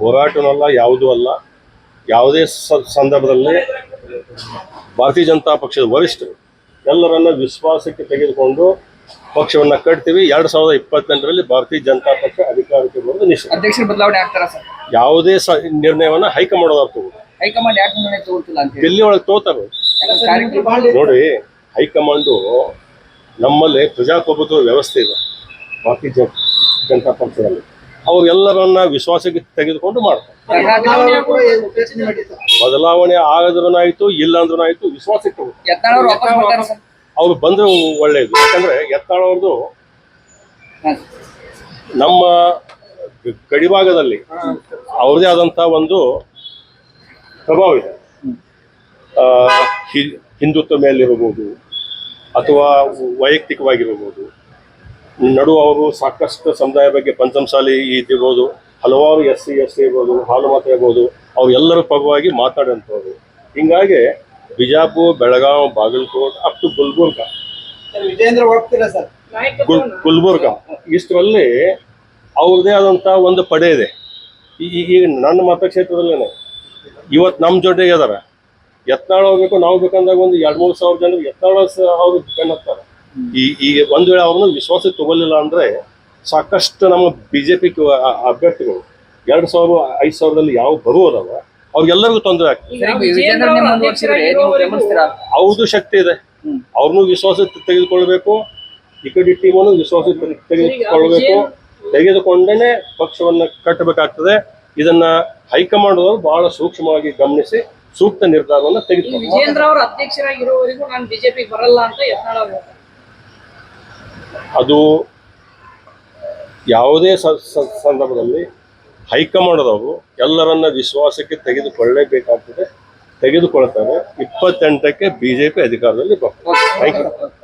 ಹೋರಾಟನಲ್ಲ ಯಾವುದೂ ಅಲ್ಲ. ಯಾವುದೇ ಸಂದರ್ಭದಲ್ಲಿ ಭಾರತೀಯ ಜನತಾ ಪಕ್ಷದ ವರಿಷ್ಠರು ಎಲ್ಲರನ್ನ ವಿಶ್ವಾಸಕ್ಕೆ ತೆಗೆದುಕೊಂಡು ಪಕ್ಷವನ್ನ ಕಟ್ತೀವಿ. ಎರಡ್ ಸಾವಿರದ ಇಪ್ಪತ್ತೆಂಟರಲ್ಲಿ ಭಾರತೀಯ ಜನತಾ ಪಕ್ಷ ಅಧಿಕಾರಕ್ಕೆ ಬರೋದು ನಿಶ್ಚಿತ. ಅಧ್ಯಕ್ಷರ ಬದಲಾವಣೆ ಆಗ್ತಾರ ಸರ್? ಯಾವುದೇ ಸ ನಿರ್ಣಯವನ್ನ ಹೈಕಮಾಂಡ್ ಅವ್ರು ತಗೋದು ಹೈಕಮಾಂಡ್ ಯಾಕೆ ನಿರ್ಣಯ ತಗೊಳ್ತಿಲ್ಲ ಅಂತ ಹೇಳಿ? ದಿಲ್ಲಿ ಒಳಗೆ ತೋತಾರೆ. ನೋಡಿ ಹೈಕಮಾಂಡ್ ನಮ್ಮಲ್ಲಿ ಪ್ರಜಾಪ್ರಭುತ್ವ ವ್ಯವಸ್ಥೆ ಇದೆ ಭಾರತೀಯ ಜನತಾ ಪಕ್ಷದಲ್ಲಿ. ಅವ್ರೆಲ್ಲರನ್ನ ವಿಶ್ವಾಸಕ್ಕೆ ತೆಗೆದುಕೊಂಡು ಮಾಡ್ತಾರೆ. ಬದಲಾವಣೆ ಆಗದ್ರನಾಯ್ತು ಇಲ್ಲ ಅಂದ್ರೂ ಆಯ್ತು ವಿಶ್ವಾಸಕ್ಕೆ ಅವ್ರು ಬಂದ್ರೆ ಒಳ್ಳೇದು. ಯಾಕಂದ್ರೆ ಎತ್ತಾಳ ಅವ್ರದ್ದು ನಮ್ಮ ಗಡಿಭಾಗದಲ್ಲಿ ಅವ್ರದೇ ಆದಂತ ಒಂದು ಪ್ರಭಾವ ಇದೆ. ಹಿಂದುತ್ವ ಮೇಲಿರಬಹುದು ಅಥವಾ ವೈಯಕ್ತಿಕವಾಗಿರಬಹುದು. ನಡು ಅವರು ಸಾಕಷ್ಟು ಸಮುದಾಯ ಬಗ್ಗೆ ಪಂಚಮಸಾಲಿ ಇದಿರ್ಬೋದು ಹಲವಾರು ಎಸ್ ಸಿ ಎಸ್ ಸಿ ಇರ್ಬೋದು ಹಾಲು ಮಾತ್ರ ಇರ್ಬೋದು ಅವ್ರೆಲ್ಲರ ಪರವಾಗಿ ಮಾತಾಡೋಂಥವ್ರು ಹಿಂಗಾಗಿ ಬಿಜಾಪುರ್ ಬೆಳಗಾವಿ ಬಾಗಲಕೋಟ್ ಅಪ್ ಟು ಗುಲ್ಬರ್ಗ. ವಿಜೇಂದ್ರ ಹೋಗ್ತೀರಾ ಸರ್? ಗುಲ್ ಗುಲ್ಬರ್ಗ. ಇಷ್ಟರಲ್ಲಿ ಅವ್ರದೇ ಆದಂತ ಒಂದು ಪಡೆ ಇದೆ. ಈಗ ನನ್ನ ಮತಕ್ಷೇತ್ರದಲ್ಲೇ ಇವತ್ತು ನಮ್ಮ ಜೊತೆಗೆ ಅದಾರ ಎತ್ತಾಳ ಹೋಗ್ಬೇಕು ನಾವು ಬೇಕಂದಾಗ ಒಂದು ಎರಡ್ ಮೂರು ಸಾವಿರ ಜನ ಎತ್ತಾಳ ಅವ್ರು ಬೆನ್ನತ್ತಾರೆ. ಈ ಈ ಒಂದ್ ವೇಳೆ ಅವ್ರನ್ನ ವಿಶ್ವಾಸಕ್ಕೆ ತಗೊಳ್ಳಿಲ್ಲ ಅಂದ್ರೆ ಸಾಕಷ್ಟು ನಮ್ಮ ಬಿಜೆಪಿ ಅಭ್ಯರ್ಥಿಗಳು ಎರಡ್ ಸಾವಿರ ಐದ್ ಸಾವಿರದಲ್ಲಿ ಯಾವ ಬರುವುದವ ಅವ್ರಿಗೆಲ್ಲರಿಗೂ ತೊಂದರೆ ಆಗ್ತದೆ. ಅವ್ರದ್ದು ಶಕ್ತಿ ಇದೆ. ಅವ್ರನ್ನೂ ವಿಶ್ವಾಸ ತೆಗೆದುಕೊಳ್ಬೇಕು. ಈ ಕಡೆ ಟೀಮನ್ನು ವಿಶ್ವಾಸ ತೆಗೆ- ತೆಗೆದುಕೊಳ್ಬೇಕು. ತೆಗೆದುಕೊಂಡೇನೆ ಪಕ್ಷವನ್ನ ಕಟ್ಟಬೇಕಾಗ್ತದೆ. ಇದನ್ನ ಹೈಕಮಾಂಡ್ ಅವರು ಬಹಳ ಸೂಕ್ಷ್ಮವಾಗಿ ಗಮನಿಸಿ ಸೂಕ್ತ ನಿರ್ಧಾರವನ್ನ ತೆಗೆದುಕೊಂಡು ವಿಜೇಂದ್ರ ಅವರು ಅಧ್ಯಕ್ಷರಾಗಿರುವವರೆಗೂ ನಾನು ಬಿಜೆಪಿ ಬರಲ್ಲ ಅಂತ ಯತ್ನಾಳ್. ಅದು ಯಾವುದೇ ಸಂದರ್ಭದಲ್ಲಿ ಹೈಕಮಾಂಡ್ ಸಂದರ್ಭದಲ್ಲಿ ಹೈಕಮಾಂಡ್ದವರು ಎಲ್ಲರನ್ನ ವಿಶ್ವಾಸಕ್ಕೆ ತೆಗೆದುಕೊಳ್ಳಲೇಬೇಕಾಗ್ತದೆ ತೆಗೆದುಕೊಳ್ತಾರೆ ಇಪ್ಪತ್ತೆಂಟಕ್ಕೆ ಬಿಜೆಪಿ ಅಧಿಕಾರದಲ್ಲಿ ಬರ್ತದೆ ಥ್ಯಾಂಕ್